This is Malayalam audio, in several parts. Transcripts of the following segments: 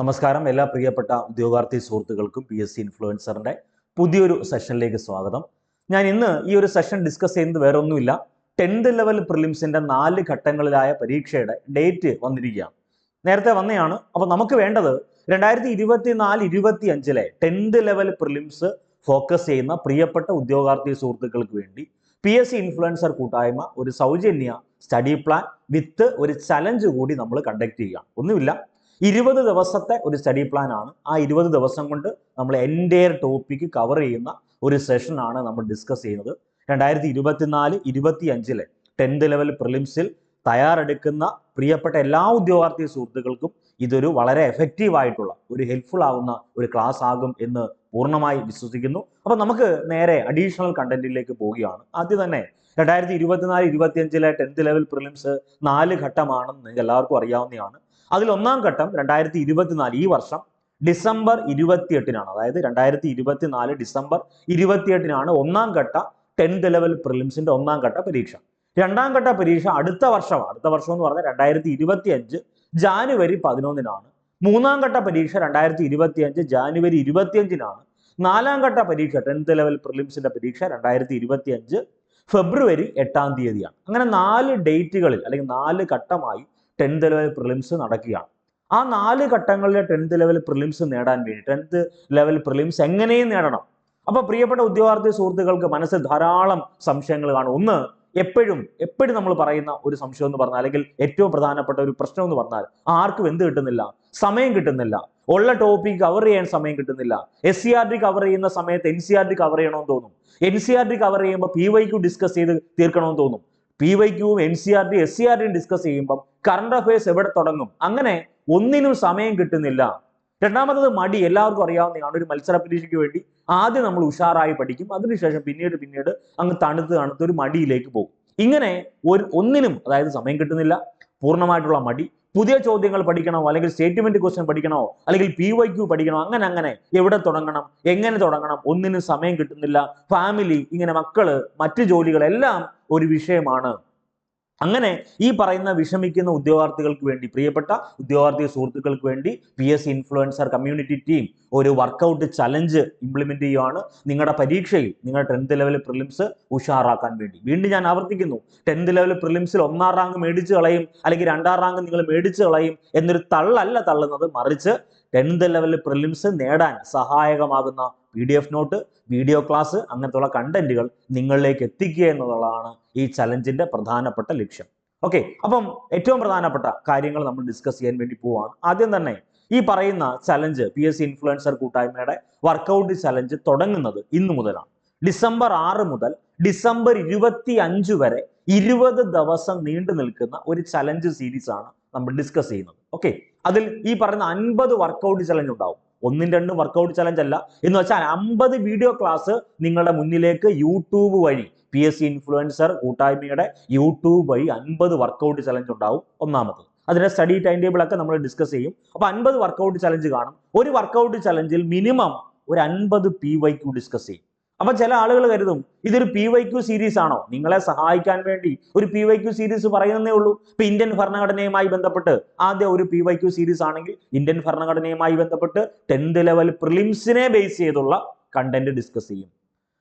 നമസ്കാരം. എല്ലാ പ്രിയപ്പെട്ട ഉദ്യോഗാർത്ഥി സുഹൃത്തുക്കൾക്കും പി എസ് സി ഇൻഫ്ലുവൻസറിന്റെ പുതിയൊരു സെഷനിലേക്ക് സ്വാഗതം. ഞാൻ ഇന്ന് ഈ ഒരു സെഷൻ ഡിസ്കസ് ചെയ്യുന്നത് വേറെ ഒന്നുമില്ല ടെൻത്ത് ലെവൽ പ്രിലിംസിന്റെ നാല് ഘട്ടങ്ങളിലായ പരീക്ഷയുടെ ഡേറ്റ് വന്നിരിക്കുകയാണ്. നേരത്തെ വന്നതാണ് അപ്പോൾ നമുക്ക് വേണ്ടത് രണ്ടായിരത്തി ഇരുപത്തി നാല് ഇരുപത്തി അഞ്ചിലെ ടെൻത്ത് ലെവൽ പ്രിലിംസ് ഫോക്കസ് ചെയ്യുന്ന പ്രിയപ്പെട്ട ഉദ്യോഗാർത്ഥി സുഹൃത്തുക്കൾക്ക് വേണ്ടി പി എസ് സി ഇൻഫ്ലുവൻസർ കൂട്ടായ്മ ഒരു സൗജന്യ സ്റ്റഡി പ്ലാൻ വിത്ത് ഒരു ചലഞ്ച് കൂടി നമ്മൾ കണ്ടക്ട് ചെയ്യുക ഒന്നുമില്ല. ഇരുപത് ദിവസത്തെ ഒരു സ്റ്റഡി പ്ലാൻ ആണ്. ആ ഇരുപത് ദിവസം കൊണ്ട് നമ്മൾ എന്റെ ടോപ്പിക്ക് കവർ ചെയ്യുന്ന ഒരു സെഷനാണ് നമ്മൾ ഡിസ്കസ് ചെയ്യുന്നത്. രണ്ടായിരത്തി ഇരുപത്തിനാല് ഇരുപത്തി അഞ്ചിലെ ടെൻത്ത് ലെവൽ പ്രിലിംസിൽ തയ്യാറെടുക്കുന്ന പ്രിയപ്പെട്ട എല്ലാ ഉദ്യോഗാർത്ഥി സുഹൃത്തുക്കൾക്കും ഇതൊരു വളരെ എഫക്റ്റീവ് ആയിട്ടുള്ള ഒരു ഹെൽപ്ഫുൾ ആവുന്ന ഒരു ക്ലാസ് ആകും എന്ന് പൂർണമായി വിശ്വസിക്കുന്നു. അപ്പൊ നമുക്ക് നേരെ അഡീഷണൽ കണ്ടന്റിലേക്ക് പോവുകയാണ്. ആദ്യം തന്നെ രണ്ടായിരത്തി ഇരുപത്തിനാല് ഇരുപത്തി അഞ്ചിലെ ടെൻത്ത് ലെവൽ പ്രിലിംസ് നാല് ഘട്ടമാണെന്ന് നിങ്ങൾക്ക് എല്ലാവർക്കും അറിയാവുന്നതാണ്. അതിൽ ഒന്നാം ഘട്ടം രണ്ടായിരത്തി ഇരുപത്തിനാല് ഈ വർഷം ഡിസംബർ ഇരുപത്തിയെട്ടിനാണ്. അതായത് രണ്ടായിരത്തി ഇരുപത്തിനാല് ഡിസംബർ ഇരുപത്തിയെട്ടിനാണ് ഒന്നാം ഘട്ട ടെൻത്ത് ലെവൽ പ്രിലിംസിന്റെ ഒന്നാം ഘട്ട പരീക്ഷ. രണ്ടാം ഘട്ട പരീക്ഷ അടുത്ത വർഷം അടുത്ത വർഷം എന്ന് പറഞ്ഞാൽ രണ്ടായിരത്തി ഇരുപത്തി അഞ്ച് ജാനുവരി പതിനൊന്നിനാണ്. മൂന്നാം ഘട്ട പരീക്ഷ രണ്ടായിരത്തി ഇരുപത്തി അഞ്ച് ജാനുവരി ഇരുപത്തിയഞ്ചിനാണ്. നാലാം ഘട്ട പരീക്ഷ ടെൻത്ത് ലെവൽ പ്രിലിംസിന്റെ പരീക്ഷ രണ്ടായിരത്തി ഇരുപത്തി അഞ്ച് ഫെബ്രുവരി എട്ടാം തീയതിയാണ്. അങ്ങനെ നാല് ഡേറ്റുകളിൽ അല്ലെങ്കിൽ നാല് ഘട്ടമായി ടെൻത്ത് ലെവൽ പ്രിലിംസ് നടക്കുകയാണ്. ആ നാല് ഘട്ടങ്ങളിലെ ടെൻത്ത് ലെവൽ പ്രിലിംസ് നേടാൻ വേണ്ടി ടെൻത്ത് ലെവൽ പ്രിലിംസ് എങ്ങനെയും നേടണം. അപ്പൊ പ്രിയപ്പെട്ട ഉദ്യോഗാർത്ഥി സുഹൃത്തുക്കൾക്ക് മനസ്സിൽ ധാരാളം സംശയങ്ങൾ കാണും. ഒന്ന് എപ്പോഴും എപ്പോഴും നമ്മൾ പറയുന്ന ഒരു സംശയം എന്ന് പറഞ്ഞാൽ അല്ലെങ്കിൽ ഏറ്റവും പ്രധാനപ്പെട്ട ഒരു പ്രശ്നം എന്ന് പറഞ്ഞാൽ ആർക്കും എന്ത് കിട്ടുന്നില്ല സമയം കിട്ടുന്നില്ല. ഉള്ള ടോപ്പിക് കവർ ചെയ്യാൻ സമയം കിട്ടുന്നില്ല. S C R D cover ചെയ്യുന്ന സമയത്ത് N C R D cover ചെയ്യണമെന്ന് തോന്നും. N C R D cover ചെയ്യുമ്പോൾ പി വൈ ഡിസ്കസ് ചെയ്ത് തീർക്കണമെന്ന് തോന്നും. P Y ക്യൂവും N C R T S C R ടിയും ഡിസ്കസ് ചെയ്യുമ്പോൾ കറണ്ട് അഫയേഴ്സ് എവിടെ തുടങ്ങും? അങ്ങനെ ഒന്നിനും സമയം കിട്ടുന്നില്ല. രണ്ടാമത്തത് മടി. എല്ലാവർക്കും അറിയാവുന്നതാണ് ഒരു മത്സര പരീക്ഷയ്ക്ക് വേണ്ടി. ആദ്യം നമ്മൾ ഉഷാറായി പഠിക്കും. അതിനുശേഷം പിന്നീട് പിന്നീട് അങ്ങ് തണുത്ത് തണുത്ത് ഒരു മടിയിലേക്ക് പോകും. ഇങ്ങനെ ഒരു ഒന്നിനും അതായത് സമയം കിട്ടുന്നില്ല. പൂർണമായിട്ടുള്ള മടി. പുതിയ ചോദ്യങ്ങൾ പഠിക്കണോ? അല്ലെങ്കിൽ സ്റ്റേറ്റ്മെന്റ് ക്വസ്റ്റ്യൻ പഠിക്കണോ? അല്ലെങ്കിൽ പി വൈ ക്യൂ പഠിക്കണോ? അങ്ങനെ അങ്ങനെ. എവിടെ തുടങ്ങണം? എങ്ങനെ തുടങ്ങണം? ഒന്നിനും സമയം കിട്ടുന്നില്ല. ഫാമിലി ഇങ്ങനെ മക്കൾ മറ്റു ജോലികൾ എല്ലാം ഒരു വിഷയമാണ്. അങ്ങനെ ഈ പറയുന്ന വിഷമിക്കുന്ന ഉദ്യോഗാർത്ഥികൾക്ക് വേണ്ടി പ്രിയപ്പെട്ട ഉദ്യോഗാർത്ഥി സുഹൃത്തുക്കൾക്ക് വേണ്ടി P S influencer community team ഒരു വർക്കൗട്ട് ചലഞ്ച് ഇംപ്ലിമെന്റ് ചെയ്യുവാണ് നിങ്ങളുടെ പരീക്ഷയിൽ നിങ്ങളുടെ ടെൻത്ത് ലെവൽ പ്രിലിംസ് ഉഷാറാക്കാൻ വേണ്ടി. വീണ്ടും ഞാൻ ആവർത്തിക്കുന്നു. ടെൻത്ത് ലെവൽ പ്രിലിംസിൽ ഒന്നാം റാങ്ക് മേടിച്ച് കളയും അല്ലെങ്കിൽ രണ്ടാം റാങ്ക് നിങ്ങൾ മേടിച്ച് കളയും എന്നൊരു തള്ളല്ല തള്ളുന്നത്. മറിച്ച് ടെൻത്ത് ലെവലിൽ പ്രിലിംസ് നേടാൻ സഹായകമാകുന്ന P D F note video class അങ്ങനത്തെയുള്ള കണ്ടന്റുകൾ നിങ്ങളിലേക്ക് എത്തിക്കുക എന്നുള്ളതാണ് ഈ ചലഞ്ചിന്റെ പ്രധാനപ്പെട്ട ലക്ഷ്യം. ഓക്കെ അപ്പം ഏറ്റവും പ്രധാനപ്പെട്ട കാര്യങ്ങൾ നമ്മൾ ഡിസ്കസ് ചെയ്യാൻ വേണ്ടി പോവാണ്. ആദ്യം തന്നെ ഈ പറയുന്ന challenge P S C influencer കൂട്ടായ്മയുടെ വർക്കൗട്ട് ചലഞ്ച് തുടങ്ങുന്നത് ഇന്നു മുതലാണ്. ഡിസംബർ ആറ് മുതൽ ഡിസംബർ ഇരുപത്തി അഞ്ച് വരെ ഇരുപത് ദിവസം നീണ്ടു നിൽക്കുന്ന ഒരു ചലഞ്ച് സീരീസ് ആണ് നമ്മൾ ഡിസ്കസ് ചെയ്യുന്നത്. ഓക്കെ അതിൽ ഈ പറയുന്ന അൻപത് വർക്കൗട്ട് ചലഞ്ച് ഉണ്ടാവും. ഒന്നും രണ്ടും വർക്കൗട്ട് ചലഞ്ച് അല്ല. എന്ന് വെച്ചാൽ അമ്പത് വീഡിയോ ക്ലാസ് നിങ്ങളുടെ മുന്നിലേക്ക് യൂട്യൂബ് വഴി പി എസ് സി ഇൻഫ്ലുവൻസർ കൂട്ടായ്മയുടെ യൂട്യൂബ് വഴി അൻപത് വർക്കൗട്ട് ചലഞ്ച് ഉണ്ടാവും ഒന്നാമത്. അതിന്റെ സ്റ്റഡി ടൈം ടേബിൾ ഒക്കെ നമ്മൾ ഡിസ്കസ് ചെയ്യും. അപ്പൊ അൻപത് വർക്കൗട്ട് ചലഞ്ച് കാണും. ഒരു വർക്കൗട്ട് ചലഞ്ചിൽ മിനിമം ഒരു അൻപത് പി വൈ ക്യു ഡിസ്കസ് ചെയ്യും. അപ്പൊ ചില ആളുകൾ കരുതും ഇതൊരു പി വൈ ക്യു സീരീസ് ആണോ? നിങ്ങളെ സഹായിക്കാൻ വേണ്ടി ഒരു പി വൈ ക്യു സീരീസ് പറയുന്നേ ഉള്ളൂ. ഇപ്പൊ ഇന്ത്യൻ ഭരണഘടനയുമായി ബന്ധപ്പെട്ട് ആദ്യം ഒരു പി വൈ ക്യു സീരീസ് ആണെങ്കിൽ ഇന്ത്യൻ ഭരണഘടനയുമായി ബന്ധപ്പെട്ട് ടെൻത്ത് ലെവൽ പ്രിലിംസിനെ ബേസ് ചെയ്തുള്ള കണ്ടന്റ് ഡിസ്കസ് ചെയ്യും.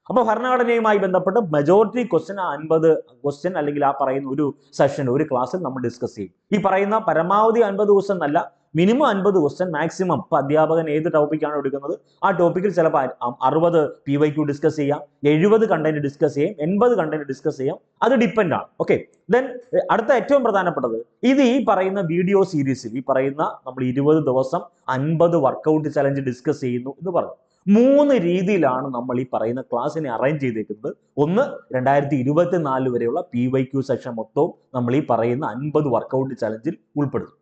അപ്പൊ ഭരണഘടനയുമായി ബന്ധപ്പെട്ട് മെജോറിറ്റി ക്വസ്റ്റ്യൻ അൻപത് ക്വസ്റ്റ്യൻ അല്ലെങ്കിൽ ആ പറയുന്ന ഒരു സെഷൻ ഒരു ക്ലാസ്സിൽ നമ്മൾ ഡിസ്കസ് ചെയ്യും. ഈ പറയുന്ന പരമാവധി അൻപത് ക്വസ്റ്റ്യൻ എന്നല്ല മിനിമം അൻപത് ക്വസ്റ്റ്യൻ മാക്സിമം ഇപ്പൊ അധ്യാപകൻ ഏത് ടോപ്പിക്കാണ് എടുക്കുന്നത്? ആ ടോപ്പിക്കിൽ ചിലപ്പോൾ അറുപത് പി വൈ ക്യു ഡിസ്കസ് ചെയ്യാം എഴുപത് കണ്ടന്റ് ഡിസ്കസ് ചെയ്യാം എൺപത് കണ്ടന്റ് ഡിസ്കസ് ചെയ്യാം. അത് ഡിപ്പെൻഡ് ആണ്. ഓക്കെ ദെൻ അടുത്ത ഏറ്റവും പ്രധാനപ്പെട്ടത് ഇത് ഈ പറയുന്ന വീഡിയോ സീരീസിൽ ഈ പറയുന്ന നമ്മൾ ഇരുപത് ദിവസം അൻപത് വർക്കൗട്ട് ചലഞ്ച് ഡിസ്കസ് ചെയ്യുന്നു എന്ന് പറഞ്ഞു. മൂന്ന് രീതിയിലാണ് നമ്മൾ ഈ പറയുന്ന ക്ലാസ്സിനെ അറേഞ്ച് ചെയ്തേക്കുന്നത്. ഒന്ന് രണ്ടായിരത്തി ഇരുപത്തിനാല് വരെയുള്ള പി വൈ ക്യു സെക്ഷൻ മൊത്തവും നമ്മൾ ഈ പറയുന്ന അൻപത് വർക്കൗട്ട് ചലഞ്ചിൽ ഉൾപ്പെടുത്തും.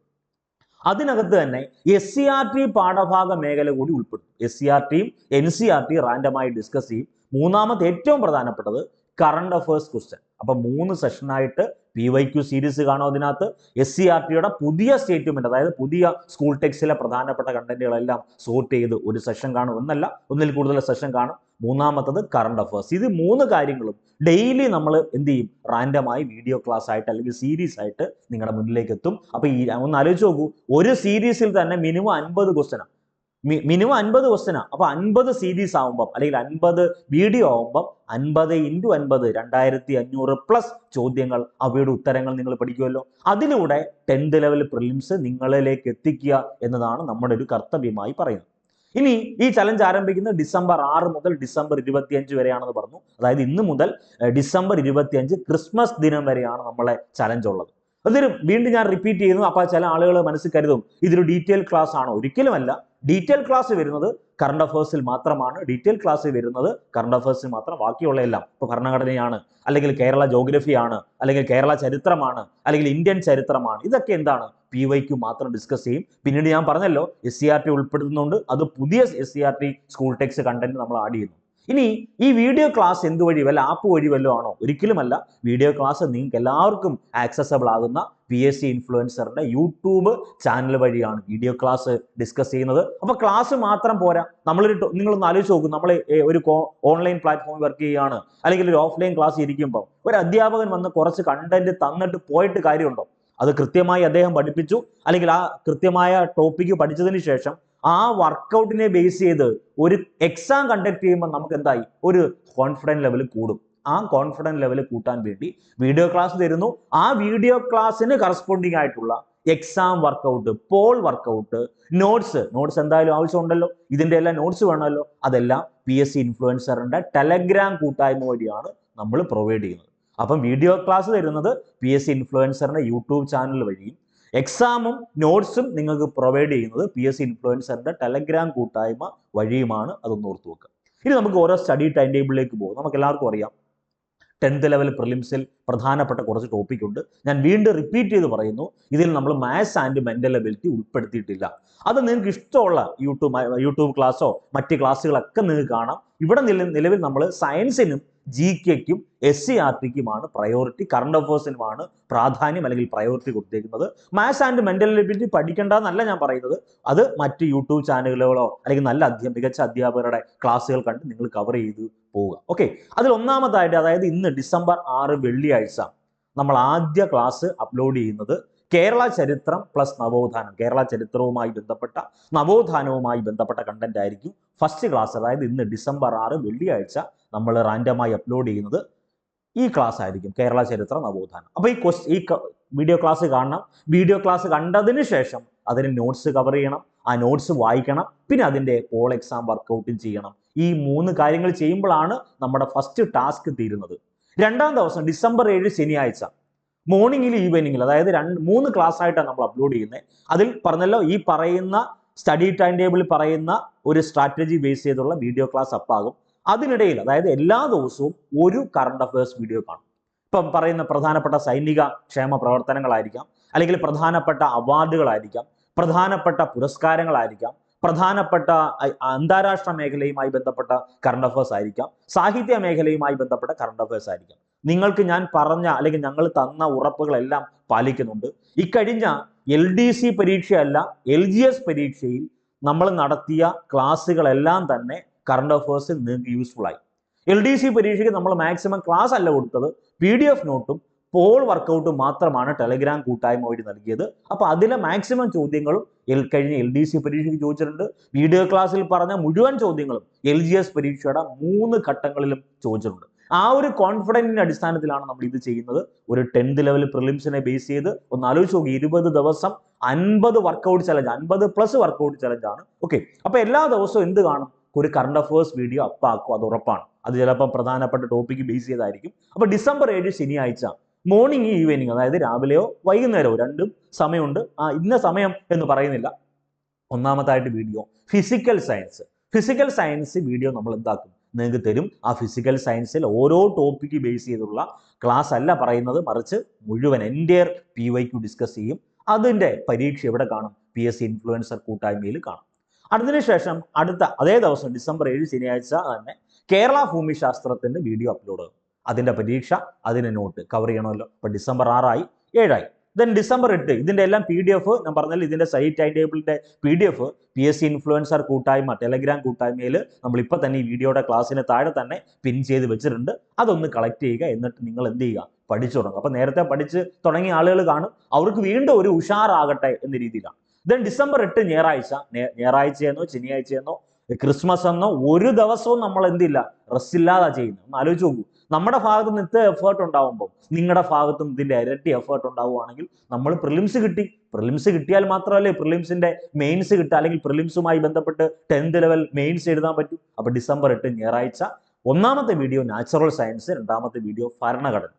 അതിനകത്ത് തന്നെ എസ് സി ആർ ടി പാഠഭാഗ മേഖല കൂടി ഉൾപ്പെടും. എസ് സി ആർ ടിയും എൻ സി ആർ ടി റാൻഡമായി ഡിസ്കസ് ചെയ്യും. മൂന്നാമത്തെ ഏറ്റവും പ്രധാനപ്പെട്ടത് കറണ്ട് അഫേഴ്സ് ക്വസ്റ്റ്യൻ അപ്പൊ മൂന്ന് സെഷനായിട്ട് പി വൈ ക്യു സീരീസ് കാണും അതിനകത്ത്. എസ് സി ആർ ടിയുടെ പുതിയ സ്റ്റേറ്റ്മെന്റ് അതായത് പുതിയ സ്കൂൾ ടെക്സ്റ്റിലെ പ്രധാനപ്പെട്ട കണ്ടന്റുകളെല്ലാം സോർട്ട് ചെയ്ത് ഒരു സെഷൻ കാണും. എന്നല്ല ഒന്നിൽ കൂടുതൽ സെഷൻ കാണും. മൂന്നാമത്തത് കറണ്ട് അഫേഴ്സ് ഇത് മൂന്ന് കാര്യങ്ങളും ഡെയിലി നമ്മൾ എന്ത് ചെയ്യും? റാൻഡമായി വീഡിയോ ക്ലാസ് ആയിട്ട് അല്ലെങ്കിൽ സീരീസ് ആയിട്ട് നിങ്ങളുടെ മുന്നിലേക്ക് എത്തും. അപ്പൊ ഈ ഒന്ന് ആലോചിച്ച് നോക്കൂ. ഒരു സീരീസിൽ തന്നെ മിനിമം അൻപത് ക്വസ്റ്റനാണ് മിനിമം അൻപത് ക്വസ്റ്റനാണ് അപ്പൊ അൻപത് സീരീസ് ആവുമ്പം അല്ലെങ്കിൽ അൻപത് വീഡിയോ ആവുമ്പം അൻപത് ഇന്റു അൻപത് രണ്ടായിരത്തി അഞ്ഞൂറ് പ്ലസ് ചോദ്യങ്ങൾ അവയുടെ ഉത്തരങ്ങൾ നിങ്ങൾ പഠിക്കുമല്ലോ. അതിലൂടെ ടെൻത്ത് ലെവൽ പ്രിലിംസ് നിങ്ങളിലേക്ക് എത്തിക്കുക എന്നതാണ് നമ്മുടെ ഒരു കർത്തവ്യമായി പറയുന്നത് ഇനി ഈ ചലഞ്ച് ആരംഭിക്കുന്നത് ഡിസംബർ ആറ് മുതൽ ഡിസംബർ ഇരുപത്തിയഞ്ച് വരെയാണെന്ന് പറഞ്ഞു. അതായത് ഇന്ന് മുതൽ ഡിസംബർ ഇരുപത്തിയഞ്ച് ക്രിസ്മസ് ദിനം വരെയാണ് നമ്മളെ ചലഞ്ച് ഉള്ളത്. അതൊരു വീണ്ടും ഞാൻ റിപ്പീറ്റ് ചെയ്യുന്നു. അപ്പോൾ ചില ആളുകൾ മനസ്സിൽ കരുതും ഇതൊരു ഡീറ്റെയിൽ ക്ലാസ് ആണോ? ഒരിക്കലുമല്ല. ഡീറ്റെയിൽ ക്ലാസ് വരുന്നത് കറണ്ട് അഫേഴ്സിൽ മാത്രമാണ്. ഡീറ്റെയിൽ ക്ലാസ് വരുന്നത് കറണ്ട് അഫേഴ്സിൽ മാത്രം. ബാക്കിയുള്ള എല്ലാം ഇപ്പോൾ ഭരണഘടനയാണ് അല്ലെങ്കിൽ കേരള ജോഗ്രഫിയാണ് അല്ലെങ്കിൽ കേരള ചരിത്രമാണ് അല്ലെങ്കിൽ ഇന്ത്യൻ ചരിത്രമാണ്. ഇതൊക്കെ എന്താണ്? പി വൈക്ക് മാത്രം ഡിസ്കസ് ചെയ്യും. പിന്നീട് ഞാൻ പറഞ്ഞല്ലോ എസ് സി ആർ ടി ഉൾപ്പെടുത്തുന്നുണ്ട്. അത് പുതിയ S C R T school text content നമ്മൾ ആഡ് ചെയ്യുന്നു. ഇനി ഈ വീഡിയോ ക്ലാസ് എന്ത് വഴി? വല്ല ആപ്പ് വഴി വല്ലതും ആണോ? ഒരിക്കലുമല്ല. വീഡിയോ ക്ലാസ് നിങ്ങൾക്ക് എല്ലാവർക്കും ആക്സസബിൾ ആകുന്ന പി എസ് സി ഇൻഫ്ലുവൻസറിന്റെ യൂട്യൂബ് ചാനൽ വഴിയാണ് വീഡിയോ ക്ലാസ് ഡിസ്കസ് ചെയ്യുന്നത്. അപ്പൊ ക്ലാസ് മാത്രം പോരാ. നമ്മളൊരു നിങ്ങളൊന്ന് ആലോചിച്ച് നോക്കും. നമ്മൾ ഒരു ഓൺലൈൻ പ്ലാറ്റ്ഫോമിൽ വർക്ക് ചെയ്യുകയാണ്. അല്ലെങ്കിൽ ഒരു ഓഫ്ലൈൻ ക്ലാസ് ഇരിക്കുമ്പോൾ ഒരു അധ്യാപകൻ വന്ന് കുറച്ച് കണ്ടന്റ് തന്നിട്ട് പോയിട്ട് കാര്യമുണ്ടോ? അത് കൃത്യമായി അദ്ദേഹം പഠിപ്പിച്ചു. അല്ലെങ്കിൽ ആ കൃത്യമായ ടോപ്പിക്ക് പഠിച്ചതിന് ശേഷം ആ വർക്കൗട്ടിനെ ബേസ് ചെയ്ത് ഒരു എക്സാം കണ്ടക്ട് ചെയ്യുമ്പോൾ നമുക്ക് എന്തായി ഒരു കോൺഫിഡൻസ് ലെവൽ കൂടും. ആ കോൺഫിഡൻസ് ലെവൽ കൂട്ടാൻ വേണ്ടി വീഡിയോ ക്ലാസ് തരുന്നു. ആ വീഡിയോ ക്ലാസ്സിന് കറസ്പോണ്ടിങ് ആയിട്ടുള്ള exam workout poll workout notes notes എന്തായാലും ആവശ്യമുണ്ടല്ലോ. ഇതിന്റെ എല്ലാം നോട്ട്സ് വേണമല്ലോ. അതെല്ലാം പി എസ് സി ഇൻഫ്ലുവൻസറിന്റെ ടെലഗ്രാം കൂട്ടായ്മ വഴിയാണ് നമ്മൾ പ്രൊവൈഡ് ചെയ്യുന്നത്. അപ്പം വീഡിയോ ക്ലാസ് തരുന്നത് പി എസ് സി ഇൻഫ്ലുവൻസറിന്റെ യൂട്യൂബ് ചാനൽ വഴിയും എക്സാമും നോട്ട്സും നിങ്ങൾക്ക് പ്രൊവൈഡ് ചെയ്യുന്നത് പി എസ് സി ഇൻഫ്ലുവൻസറിന്റെ ടെലഗ്രാം കൂട്ടായ്മ വഴിയുമാണ് അതൊന്ന് ഓർത്ത് വെക്കുക. ഇനി നമുക്ക് ഓരോ സ്റ്റഡി ടൈം ടേബിളിലേക്ക് പോകും. നമുക്ക് എല്ലാവർക്കും അറിയാം. ടെൻത്ത് ലെവൽ പ്രിലിംസിൽ പ്രധാനപ്പെട്ട കുറച്ച് ടോപ്പിക് ഉണ്ട്. ഞാൻ വീണ്ടും റിപ്പീറ്റ് ചെയ്ത് പറയുന്നു. ഇതിൽ നമ്മൾ മാത്സ് ആൻഡ് മെന്റൽ എബിലിറ്റി ഉൾപ്പെടുത്തിയിട്ടില്ല. അത് നിങ്ങൾക്ക് ഇഷ്ടമുള്ള യൂട്യൂബ് യൂട്യൂബ് ക്ലാസ്സോ മറ്റ് ക്ലാസ്സുകളൊക്കെ നിങ്ങൾക്ക് കാണാം. ഇവിടെ നില നിലവിൽ നമ്മൾ സയൻസിനും ജി കെക്കും എസ് സി ആർ ടിക്കുമാണ് പ്രയോറിറ്റി കറണ്ട് അഫേഴ്സിനുമാണ് പ്രാധാന്യം അല്ലെങ്കിൽ പ്രയോറിറ്റി കൊടുത്തേക്കുന്നത്. മാത്സ് ആൻഡ് മെന്റൽ എബിലിറ്റി പഠിക്കേണ്ടതെന്നല്ല ഞാൻ പറയുന്നത്. അത് മറ്റ് യൂട്യൂബ് ചാനലുകളോ അല്ലെങ്കിൽ നല്ല അധ്യ മികച്ച അധ്യാപകരുടെ ക്ലാസ്സുകൾ കണ്ട് നിങ്ങൾ കവർ ചെയ്ത് പോവുക. ഓക്കെ അതിൽ ഒന്നാമതായിട്ട് അതായത് ഇന്ന് ഡിസംബർ ആറ് വെള്ളിയാഴ്ച നമ്മൾ ആദ്യ ക്ലാസ് അപ്ലോഡ് ചെയ്യുന്നത് കേരള ചരിത്രം പ്ലസ് നവോത്ഥാനം. കേരള ചരിത്രവുമായി ബന്ധപ്പെട്ട നവോത്ഥാനവുമായി ബന്ധപ്പെട്ട കണ്ടന്റ് ആയിരിക്കും ഫസ്റ്റ് ക്ലാസ് അതായത് ഇന്ന് ഡിസംബർ ആറ് വെള്ളിയാഴ്ച നമ്മൾ റാൻഡമായി അപ്ലോഡ് ചെയ്യുന്നത് ഈ ക്ലാസ് ആയിരിക്കും. കേരള ചരിത്ര നവോത്ഥാനം. അപ്പോൾ ഈ ക്വസ്റ്റ് ഈ വീഡിയോ ക്ലാസ് കാണണം. വീഡിയോ ക്ലാസ് കണ്ടതിന് ശേഷം അതിന് നോട്ട്സ് കവർ ചെയ്യണം. ആ നോട്ട്സ് വായിക്കണം. പിന്നെ അതിന്റെ പോൾ എക്സാം വർക്കൗട്ടും ചെയ്യണം. ഈ മൂന്ന് കാര്യങ്ങൾ ചെയ്യുമ്പോഴാണ് നമ്മുടെ ഫസ്റ്റ് ടാസ്ക് തീരുന്നത്. രണ്ടാം ദിവസം ഡിസംബർ ഏഴ് ശനിയാഴ്ച. മോർണിംഗിൽ ഈവനിങ്ങിൽ അതായത് രണ്ട് മൂന്ന് ക്ലാസ് ആയിട്ടാണ് നമ്മൾ അപ്ലോഡ് ചെയ്യുന്നത്. അതിൽ പറഞ്ഞല്ലോ ഈ പറയുന്ന സ്റ്റഡി ടൈം ടേബിളിൽ പറയുന്ന ഒരു സ്ട്രാറ്റജി ബേസ് ചെയ്തുള്ള വീഡിയോ ക്ലാസ് അപ്പാകും അതിനിടയിൽ അതായത് എല്ലാ ദിവസവും ഒരു കറണ്ട് അഫയേഴ്സ് വീഡിയോ കാണും. ഇപ്പം പറയുന്ന പ്രധാനപ്പെട്ട സൈനിക ക്ഷേമ പ്രവർത്തനങ്ങളായിരിക്കാം അല്ലെങ്കിൽ പ്രധാനപ്പെട്ട അവാർഡുകളായിരിക്കാം പ്രധാനപ്പെട്ട പുരസ്കാരങ്ങളായിരിക്കാം പ്രധാനപ്പെട്ട അന്താരാഷ്ട്ര മേഖലയുമായി ബന്ധപ്പെട്ട കറണ്ട് അഫയേഴ്സ് ആയിരിക്കാം സാഹിത്യ മേഖലയുമായി ബന്ധപ്പെട്ട കറണ്ട് അഫയേഴ്സ് ആയിരിക്കാം. നിങ്ങൾക്ക് ഞാൻ പറഞ്ഞ അല്ലെങ്കിൽ ഞങ്ങൾ തന്ന ഉറപ്പുകളെല്ലാം പാലിക്കുന്നുണ്ട്. ഇക്കഴിഞ്ഞ എൽ ഡി സി പരീക്ഷയല്ല എൽ ജി എസ് പരീക്ഷയിൽ നമ്മൾ നടത്തിയ ക്ലാസ്സുകളെല്ലാം തന്നെ കറണ്ട് അഫേഴ്സിൽ നിങ്ങൾക്ക് യൂസ്ഫുൾ ആയി. എൽ ഡി സി പരീക്ഷയ്ക്ക് നമ്മൾ മാക്സിമം ക്ലാസ് അല്ല കൊടുത്തത്. പി ഡി എഫ് നോട്ടും പോൾ വർക്കൗട്ടും മാത്രമാണ് ടെലഗ്രാം കൂട്ടായ്മ വഴി നൽകിയത്. അപ്പോൾ അതിലെ മാക്സിമം ചോദ്യങ്ങളും എൽ കഴിഞ്ഞ എൽ ഡി സി പരീക്ഷയ്ക്ക് ചോദിച്ചിട്ടുണ്ട്. വീഡിയോ ക്ലാസ്സിൽ പറഞ്ഞ മുഴുവൻ ചോദ്യങ്ങളും എൽ ജി എസ് പരീക്ഷയുടെ മൂന്ന് ഘട്ടങ്ങളിലും ചോദിച്ചിട്ടുണ്ട്. ആ ഒരു കോൺഫിഡന്റിന്റെ അടിസ്ഥാനത്തിലാണ് നമ്മൾ ഇത് ചെയ്യുന്നത്. ഒരു ടെൻത്ത് ലെവൽ പ്രിലിംസിനെ ബേസ് ചെയ്ത് ഒന്ന് ആലോചിച്ച് നോക്കി. ഇരുപത് ദിവസം അൻപത് വർക്കൗട്ട് ചലഞ്ച് അൻപത് പ്ലസ് വർക്കൗട്ട് ചലഞ്ച് ആണ്. ഓക്കെ അപ്പൊ എല്ലാ ദിവസവും എന്ത് കാണും? ഒരു കറണ്ട് അഫേഴ്സ് വീഡിയോ അപ്പാക്കും അത് ഉറപ്പാണ്. അത് ചിലപ്പോൾ പ്രധാനപ്പെട്ട ടോപ്പിക്ക് ബേസ് ചെയ്തായിരിക്കും. അപ്പോൾ ഡിസംബർ ഏഴ് ശനിയാഴ്ച മോർണിംഗ് ഈവനിങ് അതായത് രാവിലെയോ വൈകുന്നേരമോ രണ്ടും സമയമുണ്ട്. ആ ഇന്ന സമയം എന്ന് പറയുന്നില്ല. ഒന്നാമതായിട്ട് video physical science physical science video നമ്മൾ എന്താക്കും? നിങ്ങൾക്ക് തരും. ആ ഫിസിക്കൽ സയൻസിൽ ഓരോ ടോപ്പിക്ക് ബേസ് ചെയ്തുള്ള ക്ലാസ് അല്ല പറയുന്നത്. മറിച്ച് മുഴുവൻ എന്റെ പി വൈ ക്യു ഡിസ്കസ് ചെയ്യും. അതിന്റെ പരീക്ഷ എവിടെ കാണും? പി എസ് സി ഇൻഫ്ലുവൻസർ കൂട്ടായ്മയിൽ കാണും. അതിനുശേഷം അടുത്ത അതേ ദിവസം ഡിസംബർ ഏഴ് ശനിയാഴ്ച തന്നെ കേരള ഭൂമിശാസ്ത്രത്തിന്റെ വീഡിയോ അപ്ലോഡ് അതിന്റെ പരീക്ഷ അതിന് നോട്ട് കവർ ചെയ്യണമല്ലോ. അപ്പോൾ ഡിസംബർ ആറായി ഏഴായി. ദെൻ ഡിസംബർ എട്ട് ഇതിന്റെ എല്ലാം പി ഡി എഫ് ഞാൻ പറഞ്ഞാൽ ഇതിന്റെ സൈറ്റ് ടൈം ടേബിളിന്റെ P D F P S C influencer കൂട്ടായ്മ ടെലഗ്രാം കൂട്ടായ്മയിൽ നമ്മൾ ഇപ്പോൾ തന്നെ ഈ വീഡിയോയുടെ ക്ലാസ്സിന് താഴെ തന്നെ പിൻ ചെയ്ത് വെച്ചിട്ടുണ്ട്. അതൊന്ന് കളക്ട് ചെയ്യുക എന്നിട്ട് നിങ്ങൾ എന്ത് ചെയ്യുക? പഠിച്ചു തുടങ്ങും അപ്പോൾ നേരത്തെ പഠിച്ച് തുടങ്ങിയ ആളുകൾ കാണും. അവർക്ക് വീണ്ടും ഒരു ഉഷാറാകട്ടെ എന്ന രീതിയിലാണ്. ദെൻ ഡിസംബർ എട്ട് ഞായറാഴ്ച. ഞായറാഴ്ചയെന്നോ ശനിയാഴ്ചയെന്നോ ക്രിസ്മസ് എന്നോ ഒരു ദിവസവും നമ്മൾ എന്തില്ല റെസ്റ്റ് ഇല്ലാതെ ചെയ്യുന്നത് ഒന്ന് ആലോചിച്ച് നോക്കൂ. നമ്മുടെ ഭാഗത്ത് നിന്ന് ഇത്ര എഫേർട്ട് ഉണ്ടാവുമ്പോൾ നിങ്ങളുടെ ഭാഗത്തും ഇതിന്റെ ഇരട്ടി എഫേർട്ട് ഉണ്ടാവുകയാണെങ്കിൽ നമ്മൾ പ്രിലിംസ് കിട്ടി. പ്രിലിംസ് കിട്ടിയാൽ മാത്രമല്ലേ പ്രിലിംസിന്റെ മെയിൻസ് കിട്ടുക. അല്ലെങ്കിൽ പ്രിലിംസുമായി ബന്ധപ്പെട്ട് ടെൻത്ത് ലെവൽ മെയിൻസ് എഴുതാൻ പറ്റൂ. അപ്പൊ ഡിസംബർ എട്ട് ഞായറാഴ്ച. ഒന്നാമത്തെ വീഡിയോ നാച്ചുറൽ സയൻസ് രണ്ടാമത്തെ വീഡിയോ ഭരണഘടന.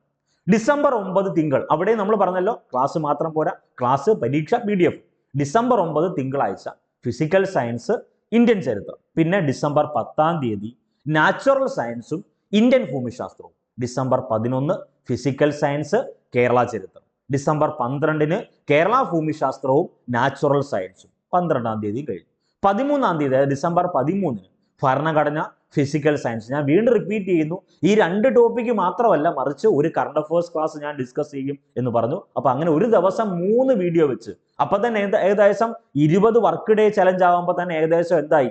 ഡിസംബർ ഒമ്പത് തിങ്കൾ. അവിടെ നമ്മൾ പറഞ്ഞല്ലോ ക്ലാസ് മാത്രം പോരാ. ക്ലാസ് പരീക്ഷ പി ഡി എഫ് ഡിസംബർ ഒമ്പത് തിങ്കളാഴ്ച ഫിസിക്കൽ സയൻസ് ഇന്ത്യൻ ചരിത്രം. പിന്നെ ഡിസംബർ പത്താം തീയതി നാച്ചുറൽ സയൻസും ഇന്ത്യൻ ഭൂമിശാസ്ത്രവും. ഡിസംബർ പതിനൊന്ന് ഫിസിക്കൽ സയൻസ് കേരള ചരിത്രം. ഡിസംബർ പന്ത്രണ്ടിന് കേരള ഭൂമിശാസ്ത്രവും നാച്ചുറൽ സയൻസും പന്ത്രണ്ടാം തീയതി കഴിഞ്ഞു. പതിമൂന്നാം തീയതി ഡിസംബർ പതിമൂന്നിന് ഭരണഘടന ഫിസിക്കൽ സയൻസ് ഞാൻ വീണ്ടും റിപ്പീറ്റ് ചെയ്യുന്നു ഈ രണ്ട് ടോപ്പിക്ക് മാത്രമല്ല മറിച്ച് ഒരു കറണ്ട് അഫേഴ്സ് ക്ലാസ് ഞാൻ ഡിസ്കസ് ചെയ്യും എന്ന് പറഞ്ഞു. അപ്പൊ അങ്ങനെ ഒരു ദിവസം മൂന്ന് വീഡിയോ വെച്ച് അപ്പൊ തന്നെ ഏകദേശം ഇരുപത് വർക്ക് ഡേ ചലഞ്ച് ആകുമ്പോൾ തന്നെ ഏകദേശം എന്തായി?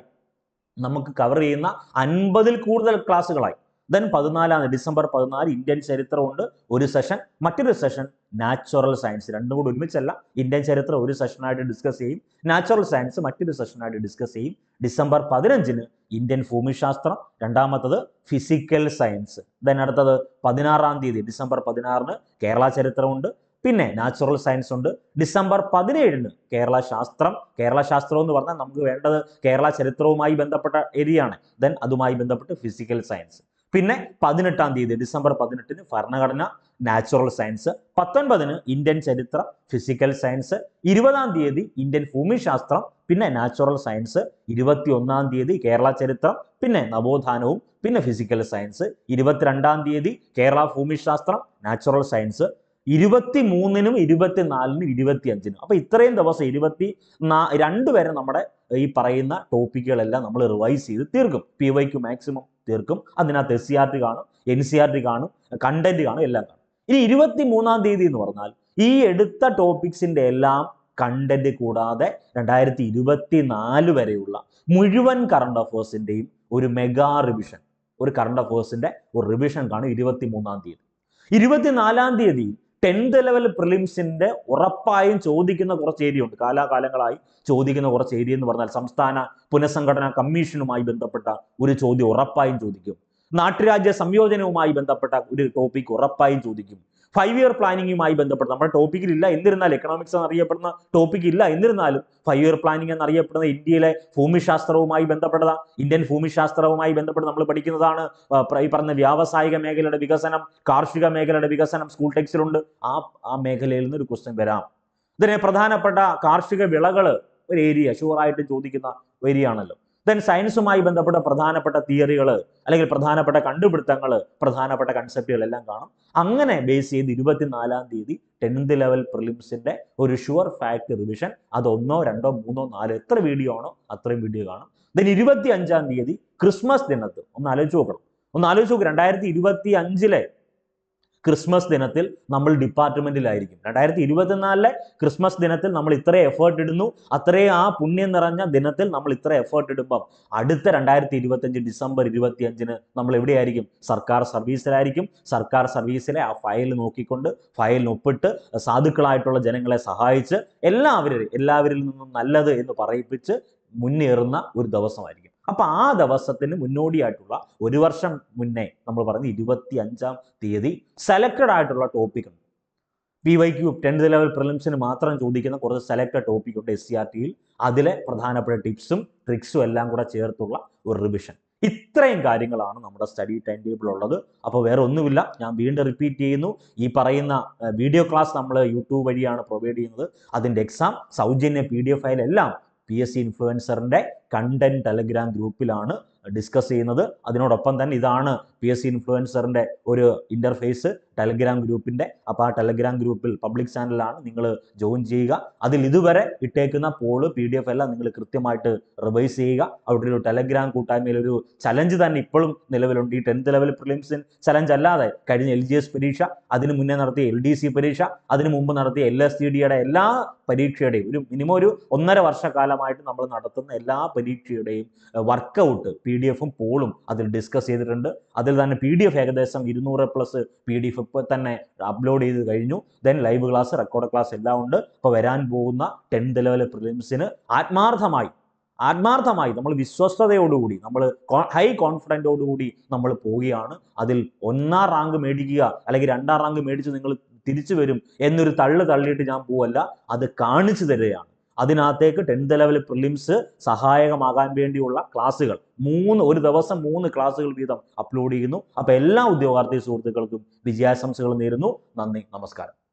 നമുക്ക് കവർ ചെയ്യുന്ന അൻപതിൽ കൂടുതൽ ക്ലാസ്സുകളായി ദെൻ പതിനാലാം ഡിസംബർ പതിനാല് ഇന്ത്യൻ ചരിത്രമുണ്ട് ഒരു സെഷൻ മറ്റൊരു സെഷൻ നാച്ചുറൽ സയൻസ് രണ്ടും കൂടി ഒരുമിച്ചല്ല. ഇന്ത്യൻ ചരിത്രം ഒരു സെഷനായിട്ട് ഡിസ്കസ് ചെയ്യും. നാച്ചുറൽ സയൻസ് മറ്റൊരു സെഷനായിട്ട് ഡിസ്കസ് ചെയ്യും. ഡിസംബർ പതിനഞ്ചിന് ഇന്ത്യൻ ഭൂമിശാസ്ത്രം. രണ്ടാമത്തത് ഫിസിക്കൽ സയൻസ് ദെൻ അടുത്തത് പതിനാറാം തീയതി ഡിസംബർ പതിനാറിന് കേരള ചരിത്രമുണ്ട്. പിന്നെ നാച്ചുറൽ സയൻസ് ഉണ്ട്. ഡിസംബർ പതിനേഴിന് കേരള ശാസ്ത്രം. കേരള ശാസ്ത്രം എന്ന് പറഞ്ഞാൽ നമുക്ക് വേണ്ടത് കേരള ചരിത്രവുമായി ബന്ധപ്പെട്ട ഏരിയയാണ്. ദെൻ അതുമായി ബന്ധപ്പെട്ട് ഫിസിക്കൽ സയൻസ് പിന്നെ പതിനെട്ടാം തീയതി ഡിസംബർ പതിനെട്ടിന് ഭരണഘടന നാച്ചുറൽ സയൻസ് പത്തൊൻപതിന് ഇന്ത്യൻ ചരിത്രം ഫിസിക്കൽ സയൻസ് ഇരുപതാം തീയതി ഇന്ത്യൻ ഭൂമിശാസ്ത്രം പിന്നെ നാച്ചുറൽ സയൻസ് ഇരുപത്തി ഒന്നാം തീയതി കേരള ചരിത്രം പിന്നെ നവോത്ഥാനവും പിന്നെ ഫിസിക്കൽ സയൻസ് ഇരുപത്തിരണ്ടാം തീയതി കേരള ഭൂമിശാസ്ത്രം നാച്ചുറൽ സയൻസ് ഇരുപത്തി മൂന്നിനും ഇരുപത്തിനാലിനും ഇരുപത്തി അഞ്ചിനും അപ്പൊ ഇത്രയും ദിവസം ഇരുപത്തി നാ രണ്ട് വരെ നമ്മുടെ ഈ പറയുന്ന ടോപ്പിക്കുകളെല്ലാം നമ്മൾ റിവൈസ് ചെയ്ത് തീർക്കും. പി വൈക്ക് മാക്സിമം തീർക്കും. അതിനകത്ത് എസ് സി ആർ ടി കാണും എൻ സി ആർ ടി കാണും കണ്ടന്റ് കാണും എല്ലാം കാണും. ഇനി ഇരുപത്തി മൂന്നാം തീയതി എന്ന് പറഞ്ഞാൽ ഈ എടുത്ത ടോപ്പിക്സിന്റെ എല്ലാം കണ്ടന്റ് കൂടാതെ രണ്ടായിരത്തി ഇരുപത്തി നാല് വരെയുള്ള മുഴുവൻ കറണ്ട് അഫേഴ്സിന്റെയും ഒരു മെഗാ റിവിഷൻ ഒരു കറണ്ട് അഫേഴ്സിന്റെ ഒരു റിവിഷൻ കാണും ഇരുപത്തി മൂന്നാം തീയതി. ഇരുപത്തിനാലാം തീയതി ടെൻത്ത് ലെവൽ പ്രിലിംസിന്റെ ഉറപ്പായും ചോദിക്കുന്ന കുറച്ച് ഏരിയ ഉണ്ട് കാലാകാലങ്ങളായി ചോദിക്കുന്ന കുറച്ച് ഏരിയ എന്ന് പറഞ്ഞാൽ സംസ്ഥാന പുനഃസംഘടനാ കമ്മീഷനുമായി ബന്ധപ്പെട്ട ഒരു ചോദ്യം ഉറപ്പായും ചോദിക്കും. നാട്ടുരാജ്യ സംയോജനവുമായി ബന്ധപ്പെട്ട ഒരു ടോപ്പിക് ഉറപ്പായും ചോദിക്കും. ഫൈവ് ഇയർ പ്ലാനിങ്ങുമായി ബന്ധപ്പെട്ട് നമ്മുടെ ടോപ്പിക്കിൽ ഇല്ല എന്നിരുന്നാലും എക്കണോമിക്സ് എന്നറിയപ്പെടുന്ന ടോപ്പിക് ഇല്ല. എന്നിരുന്നാലും ഫൈവ് ഇയർ പ്ലാനിങ് എന്നറിയപ്പെടുന്ന ഇന്ത്യയിലെ ഭൂമിശാസ്ത്രവുമായി ബന്ധപ്പെട്ടതാ. ഇന്ത്യൻ ഭൂമിശാസ്ത്രവുമായി ബന്ധപ്പെട്ട് നമ്മൾ പഠിക്കുന്നതാണ്. ഈ പറഞ്ഞ വ്യാവസായിക മേഖലയുടെ വികസനം കാർഷിക മേഖലയുടെ വികസനം സ്കൂൾ ടെക്സ്റ്റിലുണ്ട് ആ ആ മേഖലയിൽ നിന്ന് ഒരു ക്വസ്റ്റ്യൻ വരാം. ഇതിനെ പ്രധാനപ്പെട്ട കാർഷിക വിളകൾ ഒരു ഏരിയ ഷുവറായിട്ട് ചോദിക്കുന്ന ഏരിയ ആണല്ലോ. ദെൻ സയൻസുമായി ബന്ധപ്പെട്ട പ്രധാനപ്പെട്ട തിയറികൾ അല്ലെങ്കിൽ പ്രധാനപ്പെട്ട കണ്ടുപിടുത്തങ്ങൾ പ്രധാനപ്പെട്ട കൺസെപ്റ്റുകൾ എല്ലാം കാണും. അങ്ങനെ ബേസ് ചെയ്ത് ഇരുപത്തിനാലാം തീയതി ടെൻത്ത് ലെവൽ പ്രിലിംസിന്റെ ഒരു ഷുവർ ഫാക്ട് റിവിഷൻ അത് ഒന്നോ രണ്ടോ മൂന്നോ നാലോ എത്ര വീഡിയോ ആണോ അത്രയും വീഡിയോ കാണും. ദെൻ ഇരുപത്തി അഞ്ചാം തീയതി ക്രിസ്മസ് ദിനത്ത് ഒന്ന് ആലോചിച്ച് നോക്കണം. ഒന്ന് ആലോചിച്ച് നോക്കും രണ്ടായിരത്തി ഇരുപത്തി അഞ്ചിലെ ക്രിസ്മസ് ദിനത്തിൽ നമ്മൾ ഡിപ്പാർട്ട്മെന്റിലായിരിക്കും. രണ്ടായിരത്തി ഇരുപത്തിനാലിലെ ക്രിസ്മസ് ദിനത്തിൽ നമ്മൾ ഇത്ര എഫേർട്ട് ഇടുന്നു. അത്രയും ആ പുണ്യം നിറഞ്ഞ ദിനത്തിൽ നമ്മൾ ഇത്ര എഫേർട്ട് ഇടുമ്പം അടുത്ത രണ്ടായിരത്തി ഇരുപത്തഞ്ച് ഡിസംബർ ഇരുപത്തി അഞ്ചിന് നമ്മൾ എവിടെയായിരിക്കും? സർക്കാർ സർവീസിലായിരിക്കും. സർക്കാർ സർവീസിലെ ആ ഫയൽ നോക്കിക്കൊണ്ട് ഫയലിന് ഒപ്പിട്ട് സാധുക്കളായിട്ടുള്ള ജനങ്ങളെ സഹായിച്ച് എല്ലാവരും എല്ലാവരിൽ നിന്നും നല്ലത് എന്ന് പറയിപ്പിച്ച് മുന്നേറുന്ന ഒരു ദിവസമായിരിക്കും. അപ്പൊ ആ ദിവസത്തിന് മുന്നോടിയായിട്ടുള്ള ഒരു വർഷം മുന്നേ നമ്മൾ പറഞ്ഞ ഇരുപത്തി അഞ്ചാം തീയതി സെലക്റ്റഡ് ആയിട്ടുള്ള ടോപ്പിക് ഉണ്ട്. P Y Q tenth level പ്രിലിംസിന് മാത്രം ചോദിക്കുന്ന കുറച്ച് സെലക്റ്റഡ് ടോപ്പിക് ഉണ്ട് എസ് സി ആർ ടിയിൽ അതിലെ പ്രധാനപ്പെട്ട ടിപ്സും ട്രിക്സും എല്ലാം കൂടെ ചേർത്തുള്ള ഒരു റിവിഷൻ ഇത്രയും കാര്യങ്ങളാണ് നമ്മുടെ സ്റ്റഡി ടൈം ടേബിൾ ഉള്ളത്. അപ്പോൾ വേറെ ഒന്നുമില്ല. ഞാൻ വീണ്ടും റിപ്പീറ്റ് ചെയ്യുന്നു. ഈ പറയുന്ന വീഡിയോ ക്ലാസ് നമ്മൾ യൂട്യൂബ് വഴിയാണ് പ്രൊവൈഡ് ചെയ്യുന്നത്. അതിന്റെ എക്സാം സൗജന്യ പി ഡി എഫ് ഫയൽ എല്ലാം പി എസ് സി ഇൻഫ്ലുവൻസറിന്റെ കണ്ടന്റ് ടെലഗ്രാം ഗ്രൂപ്പിലാണ് ഡിസ്കസ് ചെയ്യുന്നത്. അതിനോടൊപ്പം തന്നെ ഇതാണ് പി എസ് സി ഇൻഫ്ലുവൻസറിന്റെ ഒരു ഇന്റർഫേസ് ടെലഗ്രാം ഗ്രൂപ്പിന്റെ അപ്പോൾ ആ ടെലഗ്രാം ഗ്രൂപ്പിൽ പബ്ലിക് ചാനലാണ് നിങ്ങൾ ജോയിൻ ചെയ്യുക. അതിൽ ഇതുവരെ ഇട്ടേക്കുന്ന പോൾ പി ഡി എഫ് എല്ലാം നിങ്ങൾ കൃത്യമായിട്ട് റിവൈസ് ചെയ്യുക. അവിടെ ഒരു ടെലഗ്രാം കൂട്ടായ്മയിൽ ഒരു ചലഞ്ച് തന്നെ ഇപ്പോഴും നിലവിലുണ്ട്. ഈ ടെൻത്ത് ലെവൽ പ്രിലിംസിൻ ചലഞ്ച് അല്ലാതെ കഴിഞ്ഞ എൽ ജി എസ് പരീക്ഷ അതിന് മുന്നേ നടത്തിയ എൽ ഡി സി പരീക്ഷ അതിനു മുമ്പ് നടത്തിയ എൽ എസ് ഡിയുടെ എല്ലാ പരീക്ഷയുടെയും ഒരു മിനിമം ഒരു ഒന്നര വർഷക്കാലമായിട്ട് നമ്മൾ നടത്തുന്ന എല്ലാ പരീക്ഷയുടെയും വർക്കൗട്ട് ഡി എഫും പോളും അതിൽ ഡിസ്കസ് ചെയ്തിട്ടുണ്ട്. അതിൽ തന്നെ പി ഡി എഫ് ഏകദേശം ഇരുന്നൂറ് പ്ലസ് പി ഡി എഫ് ഇപ്പോൾ തന്നെ അപ്ലോഡ് ചെയ്ത് കഴിഞ്ഞു. Then live class record class എല്ലാം ഉണ്ട്. ഇപ്പോൾ വരാൻ പോകുന്ന ടെൻത്ത് ലെവൽ പ്രിലിംസിന് ആത്മാർത്ഥമായി ആത്മാർത്ഥമായി നമ്മൾ വിശ്വസ്തയോടുകൂടി നമ്മൾ ഹൈ കോൺഫിഡന്റോടുകൂടി നമ്മൾ പോവുകയാണ്. അതിൽ ഒന്നാം റാങ്ക് മേടിക്കുക അല്ലെങ്കിൽ രണ്ടാം റാങ്ക് മേടിച്ച് നിങ്ങൾ തിരിച്ചു വരും എന്നൊരു തള്ളു തള്ളിയിട്ട് ഞാൻ പോവല്ല. അത് കാണിച്ചു തരികയാണ്. അതിനകത്തേക്ക് ടെൻത്ത് ലെവൽ പ്രിലിംസ് സഹായകമാകാൻ വേണ്ടിയുള്ള ക്ലാസ്സുകൾ. മൂന്ന് ഒരു ദിവസം മൂന്ന് ക്ലാസ്സുകൾ വീതം അപ്ലോഡ് ചെയ്യുന്നു. അപ്പോൾ എല്ലാ ഉദ്യോഗാർത്ഥി സുഹൃത്തുക്കൾക്കും വിജയാശംസകൾ നേരുന്നു. നന്ദി നമസ്കാരം.